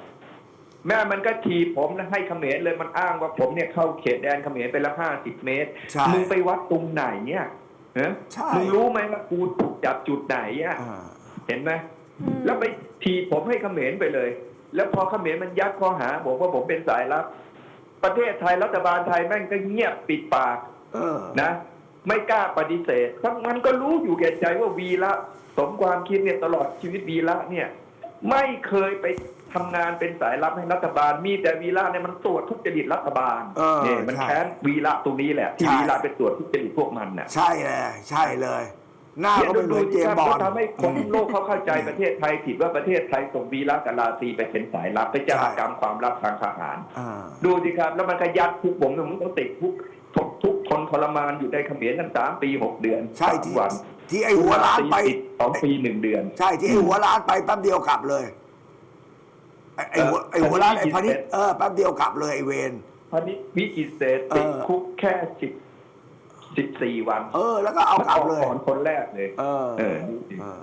[SPEAKER 3] แม่มันก็ทีบผมนะให้เขมรเลยมันอ้างว่าผมเนี่ยเข้าเขตแดนเขมรไปละห้าสิบเมตร
[SPEAKER 2] ใช่
[SPEAKER 3] มึงไปวัดตรงไหนเนี่ยฮะ
[SPEAKER 2] ใช่
[SPEAKER 3] มึงรู้ไหมว่ากูถูกจับจุดไหนอะ
[SPEAKER 2] เออ
[SPEAKER 3] เห็นไหม
[SPEAKER 1] อืม
[SPEAKER 3] แล้วไปทีบผมให้เขมรไปเลย แล้วพอเขมรมันยัดข้อหาผมว่าผมเป็นสายลับ ประเทศไทยรัฐบาลไทยแม่งก็เงียบปิดปาก
[SPEAKER 2] เออ
[SPEAKER 3] นะไม่กล้าปฏิเสธทั้งมันก็รู้อยู่แก่ใจว่าวีระสมความคิดเนี่ยตลอดชีวิตวีระเนี่ย ไม่เคยไปทำงานเป็นสายลับให้รัฐบาล มีแต่วีระเนี่ยมันตรวจทุจริตรัฐบาล
[SPEAKER 2] เออ
[SPEAKER 3] เนี่ยมัน
[SPEAKER 2] ใช่
[SPEAKER 3] แค้นวีระตรงนี้แหละ ที่
[SPEAKER 2] ใช่
[SPEAKER 3] วีระไปตรวจทุจริตพวกมันน่ะ
[SPEAKER 2] ใช่เลยใช่เลย หน้าก็เป็นเหมือนเจมส์บอล
[SPEAKER 3] ทำให้คนทั้งโลกเขาเข้าใจประเทศไทยผิดว่าประเทศไทยส่งวีระกับลาตรีไปเป็นสายลับไปจ้างกรรมความลับทางทหาร
[SPEAKER 2] เออ
[SPEAKER 3] ดูสิครับ แล้วมันก็ยัดคุกผมเนี่ยผมต้องติดคุกทนทุกข์ทนทรมานอยู่ในเขมรตั้งสามปีหกเดือน
[SPEAKER 2] ใช่
[SPEAKER 3] สาม
[SPEAKER 2] ที่
[SPEAKER 3] วัน
[SPEAKER 2] ที่ไอหัวล้านไป
[SPEAKER 3] ติดสองปีหนึ่งเดือน
[SPEAKER 2] ใช่ที่ไอหัวล้านไปแป๊บเดียวกลับเลยไอไอหัวไอหัวล้านไอพนิษเออแป๊บเดียวกลับเลยไอเวน
[SPEAKER 3] พอนี้วิจิตรเศรษฐ์ติด
[SPEAKER 2] เออ
[SPEAKER 3] คุกแค่สิบ สิบสี่วัน
[SPEAKER 2] เออ แล้วก็เอากลับเลย
[SPEAKER 3] ก่อนคนแรกเลย
[SPEAKER 2] เออ
[SPEAKER 3] เออ
[SPEAKER 2] เออ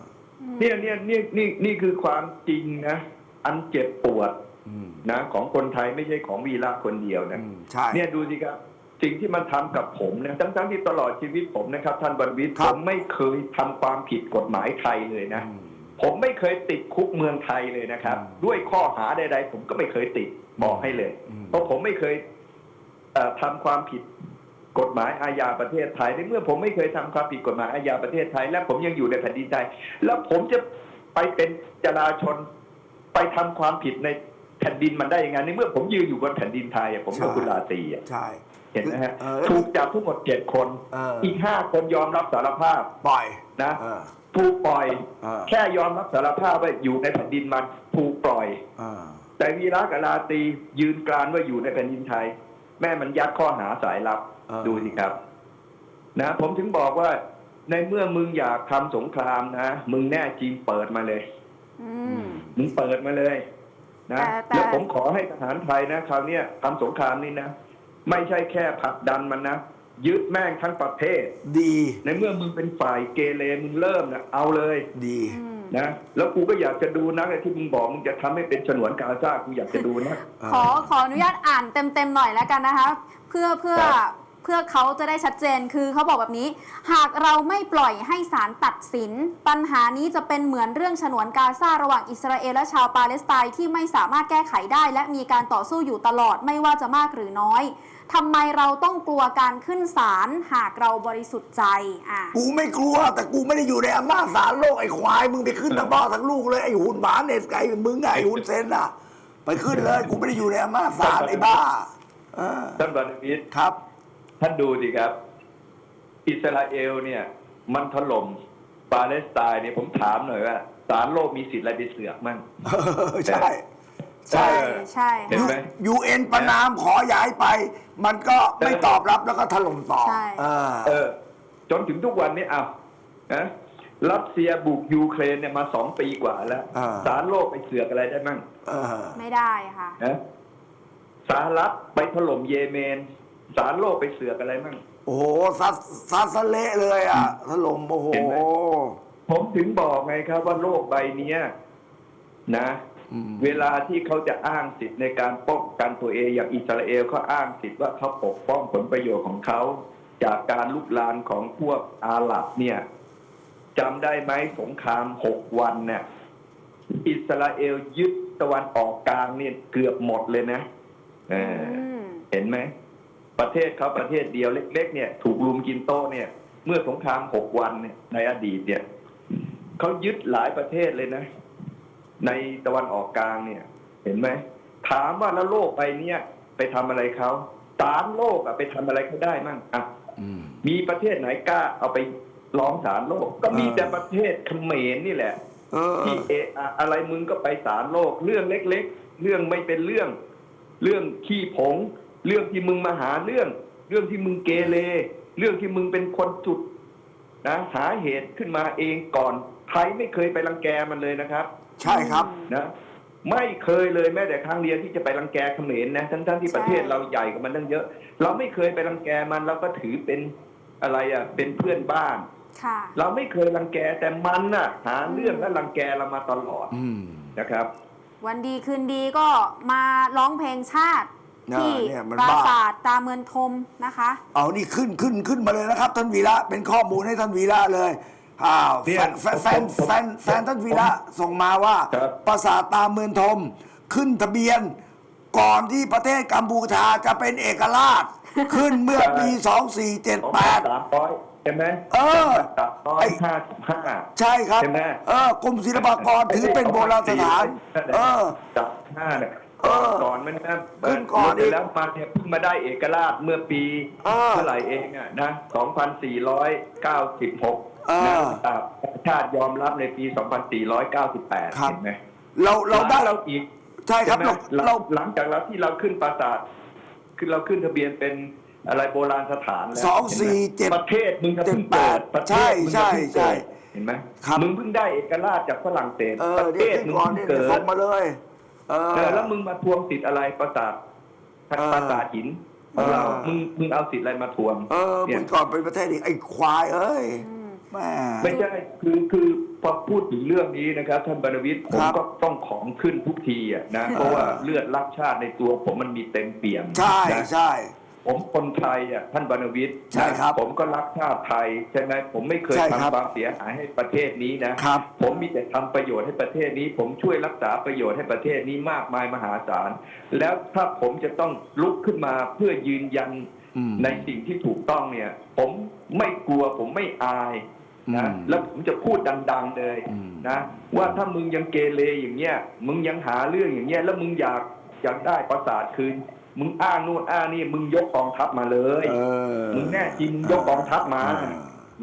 [SPEAKER 3] เนี่ยเนี่ยเนี่ยนี่นี่คือความจริงนะ อันเจ็บปวด
[SPEAKER 2] อืม
[SPEAKER 3] นะ ของคนไทยไม่ใช่ของวีระคนเดียวนะ
[SPEAKER 2] อืมใช่
[SPEAKER 3] เนี่ยดูสิครับสิ่งที่มันทำกับผมนะทั้งๆที่ตลอดชีวิตผมนะครับ ท่านบรรวิทย์
[SPEAKER 2] ครั
[SPEAKER 3] ผ
[SPEAKER 2] บ
[SPEAKER 3] มไม่เคยทำความผิดกฎหมายไทยเลยนะ
[SPEAKER 2] อืม
[SPEAKER 3] ผมไม่เคยติดคุกเมืองไทยเลยนะครับ
[SPEAKER 2] อืม
[SPEAKER 3] ด้วยข้อหาใดๆผมก็ไม่เคยติดบอกให้เลย
[SPEAKER 2] อืม
[SPEAKER 3] เพราะผมไม่เคยเอ่อทำความผิด กฎหมายอาญาประเทศไทยในเมื่อผมไม่เคยทำความผิดกฎหมายอาญาประเทศไทย และผมยังอยู่ในแผ่นดินไทย แล้วผมจะไปเป็นจราชนไปทำความผิดในแผ่นดินมันได้ยังไงในเมื่อผมยืนอยู่บนแผ่นดินไทยอะผมกับคุณลาตรีอะ
[SPEAKER 2] ใช่
[SPEAKER 3] เห็นไหมฮะ
[SPEAKER 2] เออ
[SPEAKER 3] ถูกจับทั้งหมดเจ็ดคน
[SPEAKER 2] เออ
[SPEAKER 3] อีกห้าคนยอมรับสารภาพ
[SPEAKER 2] ปล่อย
[SPEAKER 3] นะ
[SPEAKER 2] เออ
[SPEAKER 3] ถูกปล่อย
[SPEAKER 2] เออ
[SPEAKER 3] แค่ยอมรับสารภาพว่าอยู่ในแผ่นดินมันถูกปล่อย
[SPEAKER 2] เออ
[SPEAKER 3] แต่วีระกับลาตรียืนกรานว่าอยู่ในแผ่นดินไทย แม่มันยัดข้อหาสายลับ
[SPEAKER 2] เออ
[SPEAKER 3] ดูสิครับ นะ ผมถึงบอกว่า ในเมื่อมึงอยากทำสงครามนะมึงแน่จริงเปิดมาเลย
[SPEAKER 1] อืม
[SPEAKER 3] มึงเปิดมาเลยนะ
[SPEAKER 1] แต่แต่
[SPEAKER 3] แล้วผมขอให้ทหารไทยนะคราวเนี้ยทำสงครามนี่นะไม่ใช่แค่ผลักดันมันนะยึดแม่งทั้งประเทศ
[SPEAKER 2] ดี
[SPEAKER 3] ในเมื่อมึงเป็นฝ่ายเกเรมึงเริ่มนะเอาเลย
[SPEAKER 2] ดี
[SPEAKER 1] อืม
[SPEAKER 3] นะแล้วกูก็อยากจะดูนะไอ้ที่มึงบอกมึงจะทำให้เป็นฉนวนกาซากูอยากจะดูนะ
[SPEAKER 1] ขอขออนุญาตอ่านเต็มๆหน่อยแล้วกันนะคะ เพื่อเพื่อ
[SPEAKER 3] ครับ
[SPEAKER 1] เพื่อเขาจะได้ชัดเจนคือเขาบอกแบบนี้ หากเราไม่ปล่อยให้ศาลตัดสิน ปัญหานี้จะเป็นเหมือนเรื่องฉนวนกาซาระหว่างอิสราเอลและชาวปาเลสไตน์ที่ไม่สามารถแก้ไขได้ และมีการต่อสู้อยู่ตลอดไม่ว่าจะมากหรือน้อยทำไมเราต้องกลัวการขึ้นศาลหากเราบริสุทธิ์ใจอะ
[SPEAKER 2] กูไม่กลัวแต่กูไม่ได้อยู่ในอำนาจศาลโลกไอ้ควายมึงไปขึ้นทั้งพ่อทั้งลูกเลยไอ้หุ่นหมาเน็ตไก่มึงไงไอ้หุ่นเซนอะ ไปขึ้นเลย กูไม่ได้อยู่ในอำนาจศาลไอ้บ้าเออ
[SPEAKER 3] ท่านบรรวิทย์
[SPEAKER 2] ครับ
[SPEAKER 3] ท่านดูสิครับ อิสราเอลเนี่ย มันถล่มปาเลสไตน์เนี่ยผมถามหน่อยว่าศาลโลกมีสิทธิ์อะไรไปเสือกมั่ง
[SPEAKER 2] เออใช่
[SPEAKER 1] ใช่
[SPEAKER 3] เออ
[SPEAKER 1] ใช่
[SPEAKER 3] เห็นไหม
[SPEAKER 2] ยูเอ็นประนามขอย้ายไป มันก็ไม่ตอบรับแล้วก็ถล่มต่อ
[SPEAKER 1] ใช่
[SPEAKER 2] เออ
[SPEAKER 3] เออ จนถึงทุกวันนี้อ้าวนะรัสเซียบุกยูเครนเนี่ยมาสองปีกว่าแล้ว
[SPEAKER 2] อ่า
[SPEAKER 3] ศาลโลกไปเสือกอะไรได้มั่ง
[SPEAKER 2] เออ
[SPEAKER 1] ไม่ได้ค่ะ
[SPEAKER 3] นะสหรัฐไปถล่มเยเมน ศาลโลกไปเสือกอะไรมั่ง
[SPEAKER 2] โอ้โหซัดซัดสะเละเลยอะถล่มโอ้โห
[SPEAKER 3] เห็นไหม ผมถึงบอกไงครับว่าโลกใบเนี้ยนะ
[SPEAKER 2] อืม
[SPEAKER 3] เวลาที่เขาจะอ้างสิทธิ์ในการป้องกันตัวเองอย่างอิสราเอลเขาอ้างสิทธิ์ว่าเขาปกป้องผลประโยชน์ของเขา จากการลุกลานของพวกอาหรับเนี่ยจำได้ไหมสงครามหกวันเนี่ยอิสราเอลยึดตะวันออกกลางเนี่ยเกือบหมดเลยนะเออ
[SPEAKER 1] อม
[SPEAKER 3] เห็นไหม ประเทศเขาประเทศเดียวเล็ก ๆ เนี่ย ถูกลุมกินโต๊ะเนี่ย เมื่อสงครามหกวันเนี่ยในอดีตเนี่ยเขายึดหลายประเทศเลยนะ ในตะวันออกกลางเนี่ย เห็นไหมถามว่าแล้วโลกไปเนี่ย ไปทำอะไรเขาศาลโลกอะไปทำอะไรเขาได้มั่งอะ
[SPEAKER 2] อืม
[SPEAKER 3] มีประเทศไหนกล้าเอาไปร้องศาลโลก ก็มี
[SPEAKER 2] เออ
[SPEAKER 3] แต่ประเทศเขมรนี่แหละ
[SPEAKER 2] เออ
[SPEAKER 3] ที่เอะอะอะไรมึงก็ไปศาลโลก เรื่องเล็ก ๆ เรื่องไม่เป็นเรื่อง เรื่องขี้ผง เรื่องที่มึงมาหาเรื่อง เรื่องที่มึงเกเรเรื่องที่มึงเป็นคนจุดนะหาเหตุขึ้นมาเองก่อนใครไม่เคยไปรังแกมันเลยนะครับ
[SPEAKER 2] ใช่ครับ
[SPEAKER 3] นะไม่เคยเลยแม้แต่ครั้งเดียวที่จะไปรังแกเขมรนะทั้งทั้งๆที่ประเทศเราใหญ่กว่ามันตั้งเยอะ เราไม่เคยไปรังแกมันเราก็ถือเป็นอะไรอะเป็นเพื่อนบ้าน
[SPEAKER 1] ค่ะ
[SPEAKER 3] เราไม่เคยรังแกแต่มันน่ะ หาเรื่องและรังแกเรามาตลอด
[SPEAKER 2] อืม
[SPEAKER 3] นะครับ
[SPEAKER 1] วันดีคืนดีก็มาร้องเพลงชาติ
[SPEAKER 2] อ่า
[SPEAKER 1] ที่
[SPEAKER 2] เนี่ยมัน
[SPEAKER 1] ปรา
[SPEAKER 2] บ้า
[SPEAKER 1] สาทตาเมือนทมนะคะ
[SPEAKER 2] เอานี่ขึ้นขึ้นขึ้นมาเลยนะครับท่านวีระเป็นข้อมูลให้ท่านวีระเลยอ้าว
[SPEAKER 3] เนี่
[SPEAKER 2] แฟ
[SPEAKER 3] ย
[SPEAKER 2] นแฟนแฟน
[SPEAKER 3] ผม
[SPEAKER 2] แฟนแฟนท่านวีระส่งมาว่า
[SPEAKER 3] ครับ
[SPEAKER 2] ปราสาทตาเมืองทม ขึ้นทะเบียน ก่อนที่ประเทศกัมพูชาจะเป็นเอกราช ขึ้นเมื่อปี
[SPEAKER 3] สองพัน
[SPEAKER 2] 2478
[SPEAKER 3] สามร้อยใช่ไหม
[SPEAKER 2] เออ
[SPEAKER 3] สามร้อยห้าสิบห้า
[SPEAKER 2] ใช่ครับ
[SPEAKER 3] ใช่ไหม
[SPEAKER 2] เออกรมศิลปากรถือเป็นโบราณสถาน เออ
[SPEAKER 3] จับห้าเนี่ย
[SPEAKER 2] เออ
[SPEAKER 3] ก่อนมันนะ
[SPEAKER 2] ขึ้นก่อนอีก
[SPEAKER 3] แล้วมาเนี่ยเพิ่งมาได้เอกราชเมื่อปี
[SPEAKER 2] เออ
[SPEAKER 3] เท่าไหร่เองอะนะ2496
[SPEAKER 2] เออ
[SPEAKER 3] นะอ่าชาติยอมรับในปี 2498
[SPEAKER 2] ครับ
[SPEAKER 3] เห็นไหม
[SPEAKER 2] เราเราได้
[SPEAKER 3] เราอีก
[SPEAKER 2] ใช่ครับ
[SPEAKER 3] ใช่ไหม
[SPEAKER 2] เรา
[SPEAKER 3] หลัง
[SPEAKER 2] เรา
[SPEAKER 3] หลังจากเราที่เราขึ้นปราสาทคือเราขึ้นทะเบียนเป็นอะไรโบราณสถานแล้ว
[SPEAKER 2] สอง
[SPEAKER 3] ห็นไหม
[SPEAKER 2] สี่เจ็ด
[SPEAKER 3] ประเทศมึงก็เพิ่ง
[SPEAKER 2] เจ็ดแป
[SPEAKER 3] เกิ
[SPEAKER 2] ด
[SPEAKER 3] ดประเท
[SPEAKER 2] ใช่
[SPEAKER 3] ศมึงก็เพิ่ง
[SPEAKER 2] ใช่
[SPEAKER 3] เกิ
[SPEAKER 2] ใช่
[SPEAKER 3] ดเห็นไหม
[SPEAKER 2] ครับ
[SPEAKER 3] มึงเพิ่งได้เอกราชจากฝรั่งเศส
[SPEAKER 2] เออ
[SPEAKER 3] ประ
[SPEAKER 2] เดี๋
[SPEAKER 3] เท
[SPEAKER 2] ยว
[SPEAKER 3] ศ
[SPEAKER 2] ขึ้น
[SPEAKER 3] มึง
[SPEAKER 2] ก่อน
[SPEAKER 3] เพิ่ง
[SPEAKER 2] เนี่ย
[SPEAKER 3] เกิ
[SPEAKER 2] ส่
[SPEAKER 3] ด
[SPEAKER 2] งมาเลย เออ
[SPEAKER 3] เออ แล้วมึงมาทวงสิทธิ์อะไรปราสาท
[SPEAKER 2] เออ
[SPEAKER 3] ปราสาทหินของเรา
[SPEAKER 2] เออ
[SPEAKER 3] มึงมึงเอาสิทธิ์อะไรมาทวง
[SPEAKER 2] เออ
[SPEAKER 3] เนี่
[SPEAKER 2] มึ
[SPEAKER 3] ย
[SPEAKER 2] งก่อนเป็นประเทศอีกไอ้ควายเอ้ย
[SPEAKER 1] อืม
[SPEAKER 2] แม่
[SPEAKER 3] ไม่ใช่คือคือพอพูดถึงเรื่องนี้นะครับ ท่านบรรณวิทย์ผม
[SPEAKER 2] ครับ
[SPEAKER 3] ก็ต้องของขึ้นทุกทีอะนะเพราะว่าเลือดรักชาติในตัวผมมันมีเต็มเปี่ยม
[SPEAKER 2] ใช่
[SPEAKER 3] นะ
[SPEAKER 2] ใช่
[SPEAKER 3] ผมคนไทยอะท่านบรรณวิทย์
[SPEAKER 2] ใช่ครับ
[SPEAKER 3] นะผมก็รักชาติไทยใช่ไหมผมไม่เคย
[SPEAKER 2] ใช่ครับ
[SPEAKER 3] ทำความเสียหายให้ประเทศนี้นะ
[SPEAKER 2] ครับ
[SPEAKER 3] ผมมีแต่ทำประโยชน์ให้ประเทศนี้ ผมช่วยรักษาประโยชน์ให้ประเทศนี้มากมายมหาศาล แล้วถ้าผมจะต้องลุกขึ้นมาเพื่อยืนยัน
[SPEAKER 2] อืม
[SPEAKER 3] ในสิ่งที่ถูกต้องเนี่ย ผมไม่กลัวผมไม่อายนะ
[SPEAKER 2] อืม
[SPEAKER 3] แล้วผมจะพูดดัง ๆ เลย
[SPEAKER 2] อืม
[SPEAKER 3] นะ ว่าถ้ามึงยังเกเรอย่างเงี้ย มึงยังหาเรื่องอย่างเงี้ย แล้วมึงอยากอยากได้ประสาทคืน มึงอ้างนู่นอ้างนี่มึงยกกองทัพมาเลย
[SPEAKER 2] เออ
[SPEAKER 3] มึงแน่จริงมึงยกกองทัพมา
[SPEAKER 2] เออ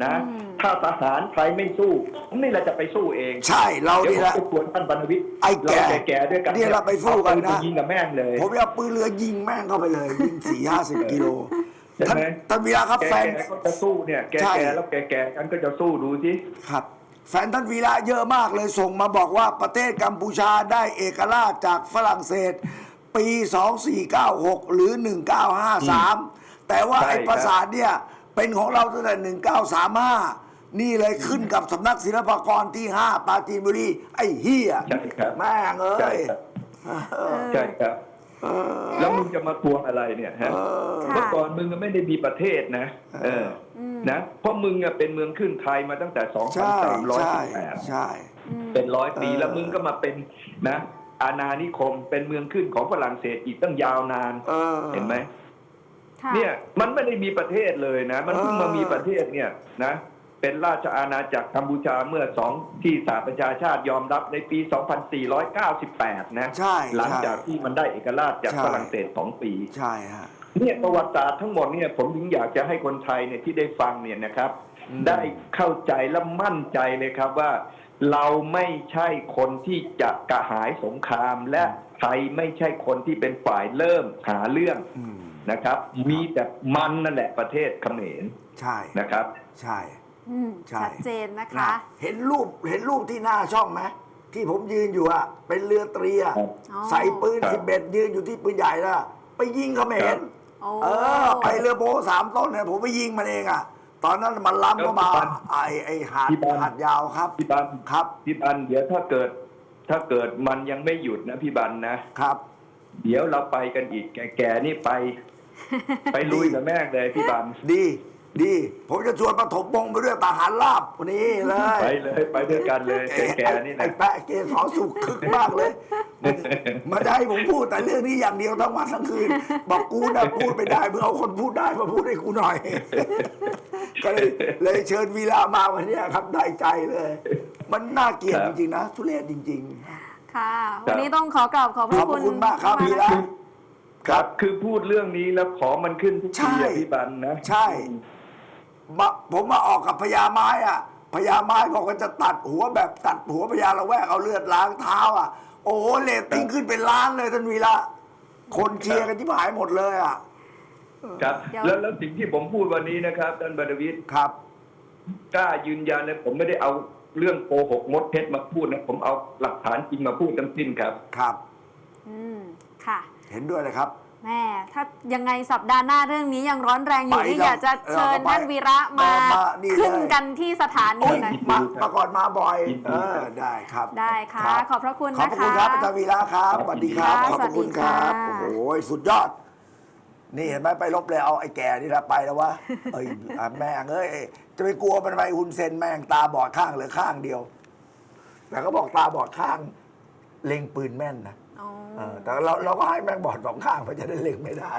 [SPEAKER 3] นะ
[SPEAKER 1] อืม
[SPEAKER 3] ถ้าทหารใครไม่สู้ผมนี่แหละจะไปสู้เอง
[SPEAKER 2] ใช่เรา
[SPEAKER 3] เดี๋ยว
[SPEAKER 2] นี่
[SPEAKER 3] ผม
[SPEAKER 2] แหละ
[SPEAKER 3] จะชวนท่านบรรณวิทย์
[SPEAKER 2] ไอ้แก่
[SPEAKER 3] เราแก่ๆด้วยกัน
[SPEAKER 2] เนี่ยเราไปสู้กันนะ
[SPEAKER 3] เอาปืไปยิงกับแม่งเลย
[SPEAKER 2] ผมจะเอาปืนเรือยิงแม่งเข้าไปเลยยิงสี่ห้าสิบกิโล
[SPEAKER 3] ใช่
[SPEAKER 2] ท่าน
[SPEAKER 3] ไหม
[SPEAKER 2] ท่านวีระครับ
[SPEAKER 3] แก่
[SPEAKER 2] แฟน
[SPEAKER 3] ๆก็จะสู้เนี่ยแก่
[SPEAKER 2] ใช่
[SPEAKER 3] ๆแล้วแก่ๆกันก็จะสู้ดูสิ
[SPEAKER 2] ครับแฟนท่านวีระเยอะมากเลยส่งมาบอกว่าประเทศกัมพูชาได้เอกราชจากฝรั่งเศส ปี 2496 หรือ 1953 แต่ว่า
[SPEAKER 3] ใช่
[SPEAKER 2] ไอ้
[SPEAKER 3] ครับ
[SPEAKER 2] ปราสาทเนี่ยเป็นของเราตั้งแต่ 1935 นี่เลยขึ้นกับสำนักศิลปากรที่ 5ปราจีนบุรีไอ้เฮีย
[SPEAKER 3] ใช่ครับ
[SPEAKER 2] แม่งเอ้
[SPEAKER 3] ใช่
[SPEAKER 2] ย
[SPEAKER 3] ครับใช่ครับแล้วมึงจะมาทวงอะไรเนี่ยฮะ
[SPEAKER 1] ค่ะ
[SPEAKER 3] เมื่อก่อนมึงก็ไม่ได้มีประเทศนะ เออ
[SPEAKER 1] อืม
[SPEAKER 3] นะเพราะมึงอะเป็นเมืองขึ้นไทยมาตั้งแต่
[SPEAKER 2] ใช่ใช่
[SPEAKER 3] 2318
[SPEAKER 2] ใช่
[SPEAKER 1] อืม
[SPEAKER 3] เป็นร้อยปี
[SPEAKER 2] เออ
[SPEAKER 3] แล้วมึงก็มาเป็นนะ อาณานิคมเป็นเมืองขึ้นของฝรั่งเศสอีกตั้งยาวนาน
[SPEAKER 2] เออ
[SPEAKER 3] เห็นไหม
[SPEAKER 1] ค่ะ
[SPEAKER 3] เนี่ยมันไม่ได้มีประเทศเลยนะ มันเพิ่ง
[SPEAKER 2] เออ
[SPEAKER 3] มามีประเทศเนี่ยนะเป็นราชอาณาจักรกัมพูชาเมื่อสองที่สหประชาชาติยอมรับในปี 2498 นะ
[SPEAKER 2] ใช่
[SPEAKER 3] หลัง
[SPEAKER 2] ใช่
[SPEAKER 3] จากที่มันได้เอกราชจาก
[SPEAKER 2] ใช่
[SPEAKER 3] ฝรั่งเศสสองปี
[SPEAKER 2] ใช่ฮะ
[SPEAKER 3] เนี่ยประวัติศาสตร์ทั้งหมดเนี่ยผมถึงอยากจะให้คนไทยเนี่ยที่ได้ฟังเนี่ยนะครับ
[SPEAKER 2] อืม
[SPEAKER 3] ได้เข้าใจและมั่นใจเลยครับว่า เราไม่ใช่คนที่จะกระหายสงครามและไทยไม่ใช่คนที่เป็นฝ่ายเริ่มหาเรื่อง
[SPEAKER 2] อืม
[SPEAKER 3] นะครับ มีแต่มันนั่นแหละประเทศเขมร
[SPEAKER 2] ใช่
[SPEAKER 3] นะครับ
[SPEAKER 2] ใช่
[SPEAKER 1] อืม
[SPEAKER 2] ใช่
[SPEAKER 1] ชัดเจนนะคะ
[SPEAKER 2] นะเห็นรูปเห็นรูปที่หน้าช่องไหมที่ผมยืนอยู่อะเป็นเรือเตรีย
[SPEAKER 3] ครับ
[SPEAKER 1] อ๋อ
[SPEAKER 2] ใส่ปืน
[SPEAKER 3] ครับ
[SPEAKER 2] สิบเอ็ดยืนอยู่ที่ปืนใหญ่ละไปยิงเขม
[SPEAKER 3] ครั
[SPEAKER 2] ร
[SPEAKER 3] บ
[SPEAKER 1] โอ้
[SPEAKER 2] เออไปเรือโบทสามต้นเนี่ยผมไปยิงมันเองอะตอนนั้นมันล้ำเข้ามา
[SPEAKER 3] แล้วพี่ปัน
[SPEAKER 2] ไอไอหาด
[SPEAKER 3] พี่ปัน
[SPEAKER 2] หาดยาวครับ
[SPEAKER 3] พี่บัน
[SPEAKER 2] ครับ
[SPEAKER 3] พี่บันเดี๋ยวถ้าเกิด ถ้าเกิดมันยังไม่หยุดนะพี่บันนะ
[SPEAKER 2] ครับ
[SPEAKER 3] เดี๋ยวเราไปกันอีกแก่ๆนี่ไป ไปลุยกับแม่งเลยพี่บัน
[SPEAKER 2] ดี ดี ผมจะชวนปฐมวงศ์ไปด้วยทหารราบวันนี้เลย
[SPEAKER 3] ไปเลยไปด้วยกันเลยแก่ๆนี่
[SPEAKER 2] ไอ้
[SPEAKER 3] นะ
[SPEAKER 2] แปะเกสรสุขคึกมากเลย มาจะให้ผมพูดแต่เรื่องนี้อย่างเดียวทั้งวันทั้งคืน บอกกูนะพูดไม่ได้มึงเอาคนพูดได้มาพูดให้กูหน่อย ก็เลยเลยเชิญวีลามาวันเนี้ยครับได้ใจเลย มันน่าเกลียด
[SPEAKER 3] ค
[SPEAKER 2] จ
[SPEAKER 3] รับ
[SPEAKER 2] ริงๆนะ ทุเรศจริง
[SPEAKER 1] ค่ะ วันนี้ต้องขอกราบขอบพ
[SPEAKER 2] ข
[SPEAKER 1] ระ
[SPEAKER 2] อบพ
[SPEAKER 1] คุ
[SPEAKER 2] ระ
[SPEAKER 1] ณ
[SPEAKER 2] คุณมากครับ
[SPEAKER 1] ๆ
[SPEAKER 2] วี
[SPEAKER 1] นะ
[SPEAKER 2] ระ
[SPEAKER 1] คะ
[SPEAKER 3] ครับ คือพูดเรื่องนี้แล้วขอมันขึ้นทุก
[SPEAKER 2] ใช่
[SPEAKER 3] ทีอะพี่บันนะ
[SPEAKER 2] ใช่ มาผมมาออกกับพญาไม้อะพญาไม้บอกว่าจะตัดหัวแบบตัดหัวพญาละแวกเอาเลือดล้างเท้าอะ โอ้โหเรตติ้งขึ้นเป็นล้านเลยท่านวีระคนเชียร์กันที่หายหมดเลยอะ
[SPEAKER 3] ครับ
[SPEAKER 1] เดี๋ยว
[SPEAKER 3] แล้วแล้วสิ่งที่ผมพูดวันนี้นะครับท่านบรรวิทย์
[SPEAKER 2] ครับ
[SPEAKER 3] กล้ายืนยันเลยผมไม่ได้เอาเรื่องโกหกมดเท็จมาพูดนะ ผมเอาหลักฐานจริงมาพูดทั้งสิ้นครับ
[SPEAKER 2] ครับ
[SPEAKER 1] อืม ค่ะ
[SPEAKER 2] เห็นด้วยเลยครับ
[SPEAKER 1] แม่ถ้ายังไงสัปดาห์หน้าเรื่องนี้ยังร้อนแรงอยู่
[SPEAKER 2] ไป
[SPEAKER 1] นี่
[SPEAKER 2] เรา
[SPEAKER 1] อยากจะเชิญ
[SPEAKER 2] เราก็ไป
[SPEAKER 1] ท่านวีระมา
[SPEAKER 2] มานี่เลย
[SPEAKER 1] ขึ้นกันที่สถานี
[SPEAKER 2] โอ้ย
[SPEAKER 1] หน่อย
[SPEAKER 2] มามาก่อนมาบ่อย
[SPEAKER 3] ยินดี
[SPEAKER 2] เออ
[SPEAKER 3] ครับ
[SPEAKER 2] ได้ครับ
[SPEAKER 1] ได้ค่ะ
[SPEAKER 2] รับ
[SPEAKER 1] ขอบพระคุณ
[SPEAKER 2] ขอบ
[SPEAKER 1] นะ
[SPEAKER 2] พระคุณ
[SPEAKER 1] คะ
[SPEAKER 2] ครับอาจารย์วีระครับสวัสดีครับ
[SPEAKER 1] ค่ะ
[SPEAKER 2] ขอบพระคุณค
[SPEAKER 1] สวั
[SPEAKER 2] รั
[SPEAKER 1] ส
[SPEAKER 2] บ
[SPEAKER 1] ดี
[SPEAKER 2] โอ้
[SPEAKER 1] ค่ะ
[SPEAKER 2] โห สุดยอด นี่เห็นไหมไปลบเลยเอาไอ้แก่นี่ละไปแล้ววะ เอ้ยอะแม่งเอ้ย จะไปกลัวมันไปหุนเซนแม่งตาบอดข้างเหรือข้างเดียว แต่ก็บอกตาบอดข้าง เล็งปืนแม่นนะ
[SPEAKER 1] อ๋อ
[SPEAKER 2] เออ แต่เราเราก็ให้แม่งบอดสองข้างเพราะจะได้เล็งไม่ได้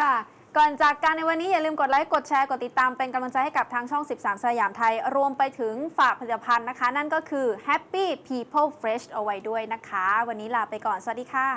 [SPEAKER 1] ค่ะ ก่อนจากการในวันนี้อย่าลืมกดไลค์กดแชร์กดติดตามเป็นกำลังใจให้กับทางช่อง 13 สยามไทย รวมไปถึงฝากผลิตภัณฑ์นะคะ นั่นก็คือ Happy People Fresh เอาไว้ด้วยนะคะ วันนี้ลาไปก่อน สวัสดีค่ะ